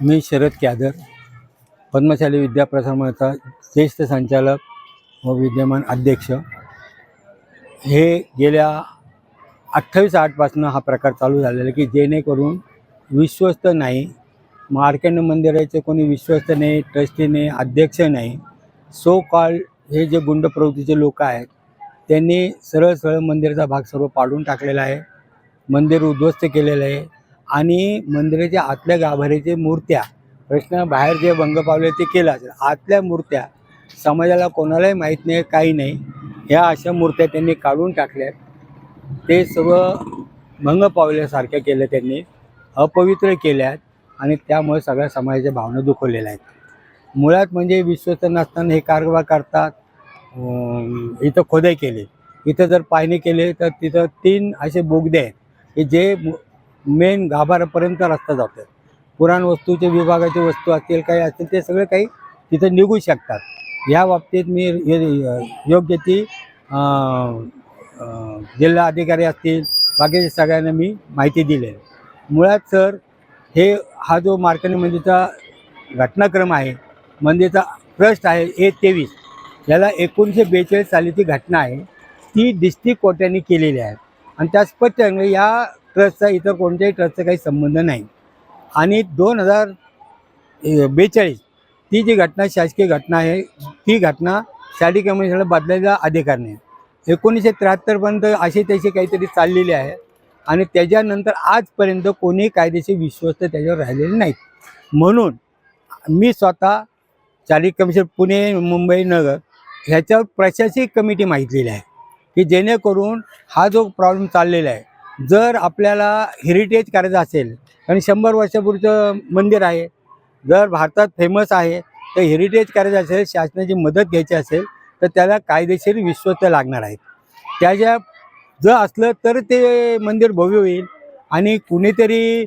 मी शरद कॅदर पद्मशाली विद्याप्रसार ज्येष्ठ संचालक व विद्यमान अध्यक्ष. हे गेल्या अठ्ठावीस आठपासनं हा प्रकार चालू झालेला आहे की जेणेकरून विश्वस्त नाही मार्कंड मंदिराचे कोणी विश्वस्त नाही ट्रस्टी नाही अध्यक्ष नाही सो कॉल हे जे गुंड प्रवृत्तीचे लोक आहेत त्यांनी सरळ सरळ मंदिराचा भाग सर्व पाडून टाकलेला आहे मंदिर उद्ध्वस्त केलेलं आहे आणि मंदिराच्या आतल्या गाभाऱ्याचे मूर्त्या प्रश्न बाहेर जे भंग पावले ते केलं असेल आतल्या मूर्त्या समाजाला कोणालाही माहीत नाही काही नाही ह्या अशा मूर्त्या त्यांनी काढून टाकल्यात ते सर्व भंग पावल्यासारख्या केलं त्यांनी अपवित्र केल्यात आणि त्यामुळे सगळ्या समाजाच्या भावना दुखवलेल्या आहेत. मुळात म्हणजे विश्वस्त नसताना हे कारवा करतात इथं खोदाई केले. इथं जर पाहणी केले तर तिथं तीन असे बोगदे आहेत की जे मेन गाभारापर्यंत रस्ता जातो पुराण वस्तूचे विभागाचे वस्तू असतील काही असतील ते सगळे काही तिथं निघू शकतात. या बाबतीत मी योग्य ती जिल्हा अधिकारी असतील बाकीच्या सगळ्यांना मी माहिती दिली आहे. मुळात सर हे हा जो मार्कंडी मंदिरचा घटनाक्रम आहे मंदिरचा ट्रस्ट आहे ए तेवीस याला एकोणीसशे बेचाळीस सालीची घटना आहे ती डिस्ट्रिक्ट कोर्टाने केलेली आहे. आणि त्या स्पष्ट या ट्रस्टचा इतर कोणत्याही ट्रस्टचा काही संबंध नाही. आणि दोन हजार बेचाळीस ती जी घटना शासकीय घटना आहे ती घटना शाडी कमिशनला बदलायचा अधिकार नाही. एकोणीसशे त्र्याहत्तरपर्यंत असे तशी काहीतरी चाललेले आहे आणि त्याच्यानंतर आजपर्यंत कोणी कायदेशीर विश्वस्त त्याच्यावर राहिलेले नाहीत. म्हणून मी स्वतः शाडी कमिशन पुणे मुंबई नगर ह्याच्यावर प्रशासकीय कमिटी माहितलेली आहे की जेणेकरून हा जो प्रॉब्लेम चाललेला आहे जर आपल्याला हेरिटेज करायचं असेल आणि शंभर वर्षापूर्वीचं मंदिर आहे जर भारतात फेमस आहे तर हेरिटेज करायचं असेल शासनाची मदत घ्यायची असेल तर त्याला कायदेशीर विश्वस्त लागणार आहेत. त्याच्या जर असलं तर ते मंदिर भव्य होईल आणि कुणीतरी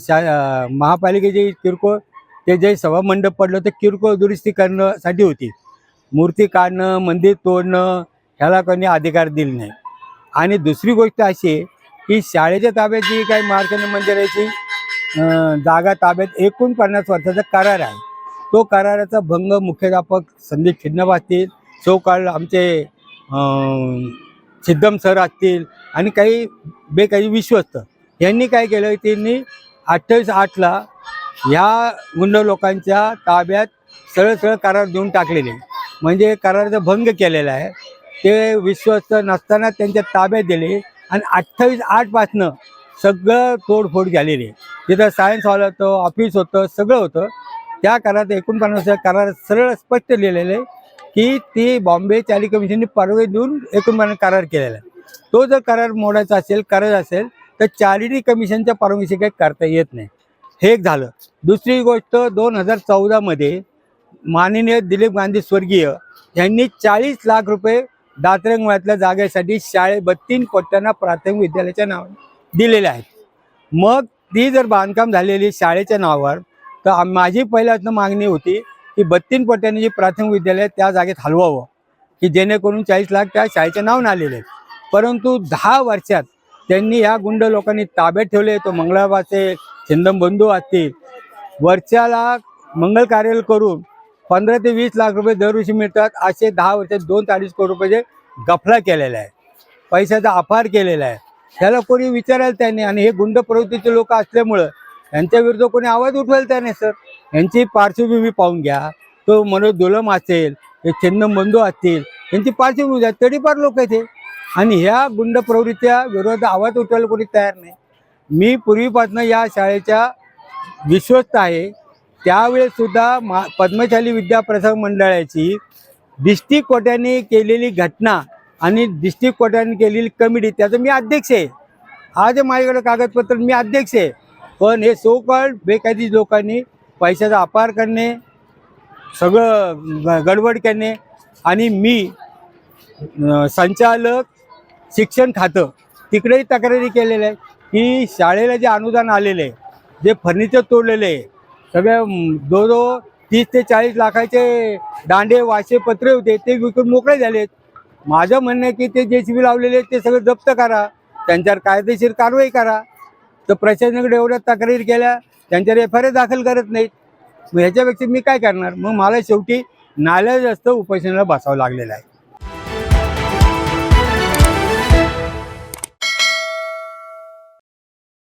शा महापालिकेचे किरकोळ ते जे सभामंडप पडलं तर किरकोळ दुरुस्ती करण्यासाठी होती. मूर्ती काढणं मंदिर तोडणं ह्याला कोणी अधिकार दिले नाही. आणि दुसरी गोष्ट अशी ही की शाळेच्या ताब्यात जी काही मार्कंड मंदिराची जागा ताब्यात एकूण पन्नास वर्षाचा करार आहे. तो कराराचा भंग मुख्याध्यापक संदीप खिडनप असतील चौकाळ आमचे सिद्धम सर असतील आणि काही बेकाही विश्वस्त. यांनी काय केलं त्यांनी अठ्ठावीस आठला ह्या गुंड लोकांच्या ताब्यात सरळ सरळ करार देऊन टाकलेले. म्हणजे कराराचा भंग केलेला आहे. ते विश्वस्त नसताना त्यांच्या ताब्यात दिले. आणि अठ्ठावीस आठपासनं सगळं तोडफोड झालेली आहे. तिथं सायन्स हॉल होतं ऑफिस होतं सगळं होतं. त्या करारात एकोणपन्नास करार सरळ स्पष्ट लिहिलेलं आहे की ती बॉम्बे चाली कमिशनने परवानगी देऊन एकोणपन्नास करार केलेला आहे. तो जर करार मोडायचा असेल करायचा असेल तर चारिटी कमिशनच्या परवानगीशी काही करता येत नाही. हे एक झालं. दुसरी गोष्ट दोन हजार चौदामध्ये माननीय दिलीप गांधी स्वर्गीय यांनी चाळीस लाख रुपये दातरंगवातल्या जागेसाठी शाळे बत्तीन कोट्यांना प्राथमिक विद्यालयाच्या नावाने दिलेल्या आहेत. मग ती जर बांधकाम झालेली शाळेच्या नावावर तर माझी पहिल्यातनं मागणी होती की बत्तीन कोट्यांनी जी प्राथमिक विद्यालय आहे, त्या जागेत हलवावं. की जेणेकरून चाळीस लाख त्या शाळेच्या नावाने आलेले आहेत. परंतु दहा वर्षात त्यांनी या गुंड लोकांनी ताब्यात ठेवले. तो मंगळाबाचे छिंदम बंधू असतील वर्षाला मंगल कार्य करून पंधरा ते वीस लाख रुपये दरवर्षी मिळतात. असे दहा वर्षात दोन ते अडीच कोटी रुपयाचे गफला केलेला आहे. पैशाचा अपार केलेला आहे. त्याला कोणी विचारायला त्याने आणि हे गुंड प्रवृत्तीचे लोक असल्यामुळं यांच्या विरुद्ध कोणी आवाज उठवायला त्याने सर. यांची पार्श्वभूमी पाहून घ्या. तो मनोज दुलम असेल हे चंदम बंधू असतील यांची पार्श्वभूमी द्या. तडीपार लोक आहेत आणि ह्या गुंड प्रवृत्तीच्या विरोधात आवाज उठवायला कोणी तयार नाही. मी पूर्वीपासून या शाळेच्या विश्वस्त आहे. त्यावेळेस सुद्धा मा पद्मशाली विद्याप्रसार मंडळाची डिस्ट्रिक्ट कोट्याने केलेली घटना आणि डिस्ट्रिक्ट कोट्याने केलेली कमिटी त्याचं मी अध्यक्ष आहे. आज माझ्याकडे कागदपत्र मी अध्यक्ष आहे. पण हे सो कॉल्ड बेकायदी लोकांनी पैशाचा अपार करणे सगळं ग- गडबड करणे आणि मी संचालक शिक्षण खातं तिकडेही तक्रारी केलेल्या आहे की शाळेला जे अनुदान आलेलं आहे जे फर्निचर तोडलेलं आहे सगळ्या जो दो दो तीस ते चाळीस लाखाचे दांडे वाशे पत्रे होते ते विकून मोकळे झालेत. माझं म्हणणं आहे की ते जे सी बी लावलेले आहेत ते सगळं जप्त करा. त्यांच्यावर कायदेशीर कारवाई करा. तर प्रशासनाकडे एवढ्या तक्रारी केल्या त्यांच्यावर एफ आय आर दाखल करत नाहीत. मग ह्याच्यापेक्षा मी काय करणार? मग मला शेवटी नाल्यात जास्त उपोषणाला बसावं लागलेलं आहे.